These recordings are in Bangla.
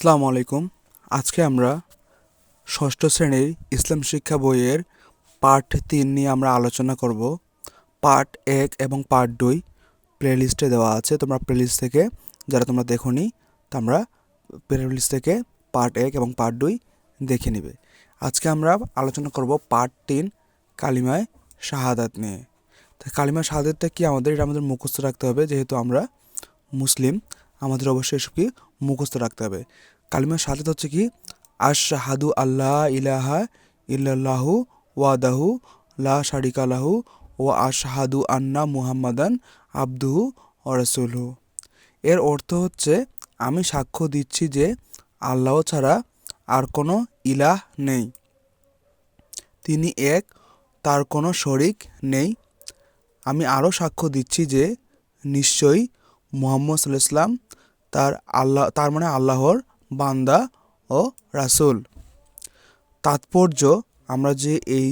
আসসালামু আলাইকুম। আজকে আমরা ষষ্ঠ শ্রেণির ইসলাম শিক্ষা বইয়ের পার্ট তিন নিয়ে আমরা আলোচনা করব। পার্ট এক এবং পার্ট দুই প্লেলিস্টে দেওয়া আছে। তোমরা প্লেলিস্ট থেকে যারা তোমরা দেখোনি তোমরা প্লেলিস্ট থেকে পার্ট এক এবং পার্ট দুই দেখে নেবে। আজকে আমরা আলোচনা করব পার্ট তিন, কালিমায় শাহাদাত নিয়ে। তো কালিমা শাহাদাতটা কি? আমাদের এটা আমাদের মুখস্থ রাখতে হবে। যেহেতু আমরা মুসলিম, আমাদের অবশ্যই এসব কি মুখস্থ রাখতে হবে। কালিমা সাথে হচ্ছে কি? আশহাদু আল্লাহ ইলাহা ইল্লাল্লাহু ওয়াদাহু লা শারিকা লাহু ও আশহাদু আন্না মুহাম্মাদান আবদুহু ও রাসূলহু। এর অর্থ হচ্ছে, আমি সাক্ষ্য দিচ্ছি যে আল্লাহ ছাড়া আর কোনো ইলাহ নেই। তিনি এক, তার কোনো শরিক নেই। আমি আরও সাক্ষ্য দিচ্ছি যে নিশ্চয়ই মোহাম্মদ সাল্লাহ ইসলাম তার আল্লাহ, তার মানে আল্লাহর বান্দা ও রাসূল। তাৎপর্য, আমরা যে এই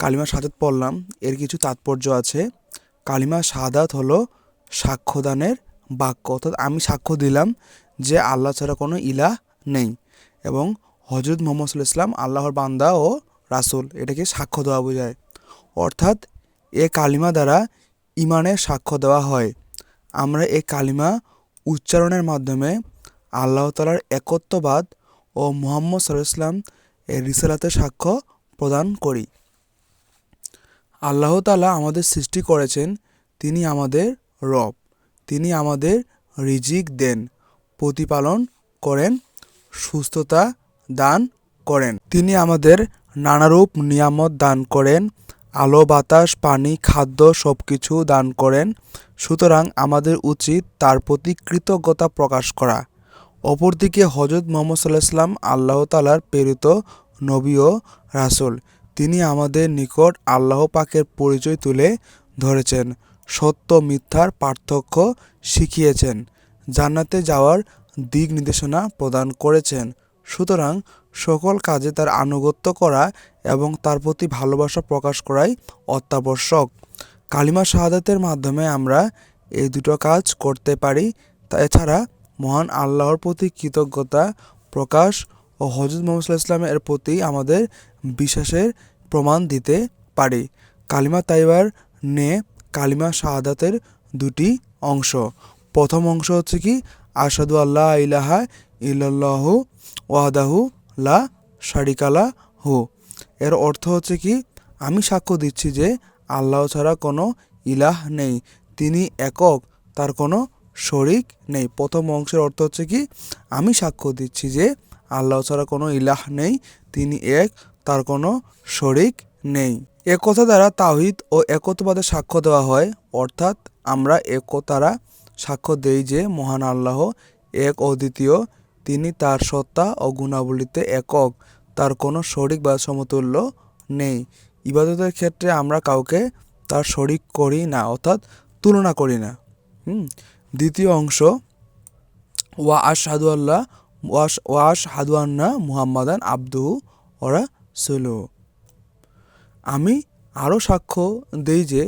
কালিমা সাদাত পড়লাম, এর কিছু তাৎপর্য আছে। কালিমা সাদাত হলো সাক্ষ্যদানের বাক্য, অর্থাৎ আমি সাক্ষ্য দিলাম যে আল্লাহ ছাড়া কোনো ইলাহ নেই এবং হজরত মোহাম্মদ ইসলাম আল্লাহর বান্দা ও রাসূল, এটাকে সাক্ষ্য দেওয়া বোঝায়। অর্থাৎ এ কালিমা দ্বারা ইমানের সাক্ষ্য দেওয়া হয়। আমরা এ কালিমা উচ্চারণের মাধ্যমে আল্লাহ তালার একত্ববাদ ও মোহাম্মদ সাল্লাম এর রিসালাতের সাক্ষ্য প্রদান করি। আল্লাহ তালা আমাদের সৃষ্টি করেছেন, তিনি আমাদের রব, তিনি আমাদের রিজিক দেন, প্রতিপালন করেন, সুস্থতা দান করেন। তিনি আমাদের নানারূপ নিয়ামত দান করেন আলো, বাতাস, পানি, খাদ্য সব কিছু দান করেন। সুতরাং আমাদের উচিত তার প্রতি কৃতজ্ঞতা প্রকাশ করা। অপরদিকে হজরত মোহাম্মদ সাল্লাহ সাল্লাম আল্লাহ তালার প্রেরিত নবী ও রাসুল। তিনি আমাদের নিকট আল্লাহ পাকের পরিচয় তুলে ধরেছেন, সত্য মিথ্যার পার্থক্য শিখিয়েছেন, জান্নাতে যাওয়ার দিক নির্দেশনা প্রদান করেছেন। সুতরাং সকল কাজে তার আনুগত্য করা এবং তার প্রতি ভালোবাসা প্রকাশ করাই অত্যাবশ্যক। কালিমা শাহাদাতের মাধ্যমে আমরা এই দুটো কাজ করতে পারি। এছাড়া মহান আল্লাহর প্রতি কৃতজ্ঞতা প্রকাশ ও হজরত মোহাম্মদ ইসলামের প্রতি আমাদের বিশ্বাসের প্রমাণ দিতে পারি। কালিমা তাইবার নে কালিমা শাহাদাতের দুটি অংশ। প্রথম অংশ হচ্ছে কি আসাদু আল্লাহ ইলাহা ইল্লাল্লাহু ওয়াদাহু লা শারিকালা হু। এর অর্থ হচ্ছে কি, আমি সাক্ষ্য দিচ্ছি যে আল্লাহ ছাড়া কোনো ইলাহ নেই। তিনি একক, তার কোনো শরিক নেই। প্রথম অংশের অর্থ হচ্ছে কি, আমি সাক্ষ্য দিচ্ছি যে আল্লাহ ছাড়া কোনো ইলাহ নেই, তিনি এক, তার কোনো শরিক নেই। একথা দ্বারা তাহিদ ও একত্ববাদের সাক্ষ্য দেওয়া হয়, অর্থাৎ আমরা একতারা সাক্ষ্য দেই যে মহান আল্লাহ এক অদ্বিতীয় তিনি তার সত্তা ও গুণাবলীতে একক, তার কোনো শরিক বা সমতুল্য নেই। ইবাদতের ক্ষেত্রে আমরা কাউকে তার শরিক করি না, অর্থাৎ তুলনা করি না। হুম, দ্বিতীয় অংশ, ওয়া আশহাদু আল্লাহ ওয়াশ হাদু আন্না মুহাম্মাদান আব্দু ওরা সুলু আমি আরও সাক্ষ্য দেই যে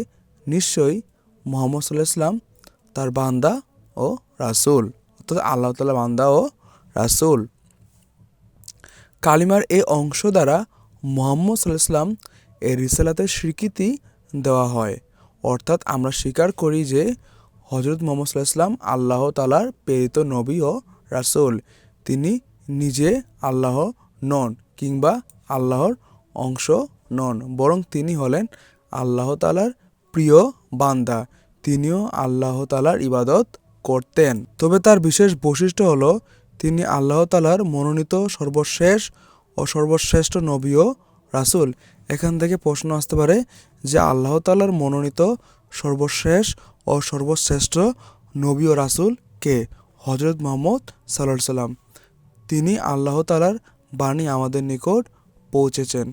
নিশ্চয়ই মোহাম্মদ সাল্লাহ ইসলাম তার বান্দা ও রাসুল, অর্থাৎ আল্লাহ তালা বান্দা ও রাসুল। কালিমার এই অংশ দ্বারা মোহাম্মদ সাল্লাহ ইসলাম এর রিসালাতের স্বীকৃতি দেওয়া হয়। অর্থাৎ আমরা স্বীকার করি যে হজরত মোহাম্মদ সাল্লাহ ইসলাম আল্লাহ তালার প্রেরিত নবী ও রাসুল। তিনি নিজে আল্লাহ নন কিংবা আল্লাহর অংশ নন, বরং তিনি হলেন আল্লাহ তালার প্রিয় বান্দা। তিনিও আল্লাহ তালার ইবাদত করতেন। তবে তার বিশেষ বৈশিষ্ট্য হলো তিনি আল্লাহ তালার মনোনীত সর্বশেষ ও সর্বশ্রেষ্ঠ নবী ও রাসুল। এখান থেকে প্রশ্ন আসতে পারে যে আল্লাহ তালার মনোনীত সর্বশেষ ও সর্বশ্রেষ্ঠ নবী ও রাসুল কে? হজরত মোহাম্মদ সাল্লাহ সাল্লাম। তিনি আল্লাহ তালার বাণী আমাদের নিকট পৌঁছেছেন।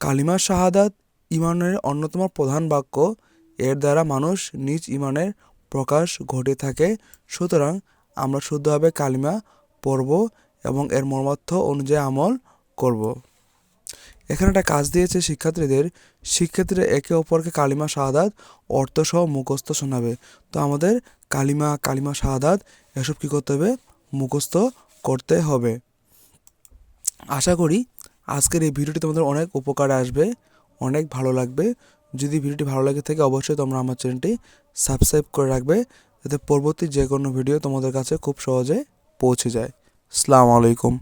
কালিমা শাহাদাত ইমানের অন্যতম প্রধান বাক্য। এর দ্বারা মানুষ নিজ ইমানের প্রকাশ ঘটে থাকে। সুতরাং আমরা শুদ্ধভাবে কালিমা পড়ব এবং এর মর্মার্থ অনুযায়ী আমল করব। এখানে একটা কাজ দিয়েছে শিক্ষার্থীদের। শিক্ষার্থীরা একে অপরকে কালিমা, শাহাদাত, অর্থসহ মুখস্থ শোনাবে। তো আমাদের কালিমা কালিমা, শাহাদাত, এসব কী করতে হবে? মুখস্থ করতে হবে। আশা করি আজকের এই ভিডিওটি তোমাদের অনেক উপকারে আসবে, অনেক ভালো লাগবে। যদি ভিডিওটি ভালো লাগে থাকে অবশ্যই তোমরা আমার চ্যানেলটি সাবস্ক্রাইব করে রাখবে। যাতে পরবর্তী যে কোনো ভিডিও তোমাদের কাছে খুব সহজে পৌঁছে যায়। আসসালামু আলাইকুম।